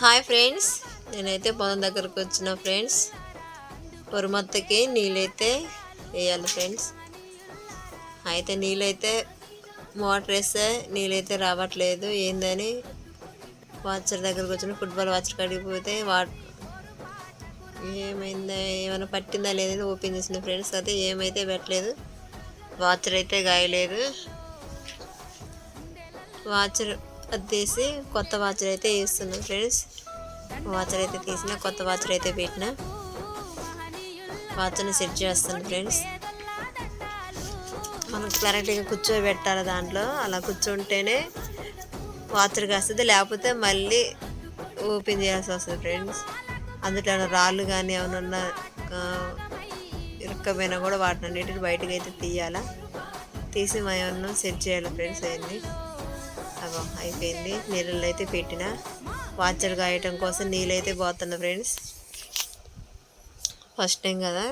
Hi friends నేనైతే పొలం దగ్గరకు వచ్చిన ఫ్రెండ్స్ పొరుమత్తకి నీళ్ళైతే వేయాలి ఫ్రెండ్స్ అయితే నీళ్ళైతే మోటార్ వేస్తే నీళ్ళైతే రావట్లేదు. ఏందని? వాచర్ దగ్గరకు వచ్చిన ఫుట్బాల్ వాచర్ కడిగిపోతే వా ఏమైందా? ఏమైనా పట్టిందా లేదని ఓపెన్ చేసిన ఫ్రెండ్స్ అయితే ఏమైతే పెట్టలేదు. వాచర్ అయితే గాయలేదు. వాచర్ తీసి కొత్త వాచర్ అయితే వేస్తున్నాం ఫ్రెండ్స్. వాచర్ అయితే తీసిన కొత్త వాచర్ అయితే పెట్టిన. వాచర్ని సెట్ చేస్తాను ఫ్రెండ్స్. మనం క్లారిటీగా కూర్చోబెట్టాలి దాంట్లో. అలా కూర్చుంటేనే వాచర్ కాస్తుంది లేకపోతే మళ్ళీ ఓపెన్ చేయాల్సి వస్తుంది ఫ్రెండ్స్. అందులో రాళ్ళు కానీ ఏమన్నా ఇరుక్కపోయినా కూడా వాటిని అన్నిటిని బయటకు అయితే తీయాలా. తీసి మనం సెట్ చేయాలి ఫ్రెండ్స్ అవన్నీ అగో అయిపోయింది. నీళ్ళు అయితే పెట్టిన. వాచర్ కాయటం కోసం నీళ్ళు అయితే పోతున్నా ఫ్రెండ్స్. ఫస్ట్ టైం కదా.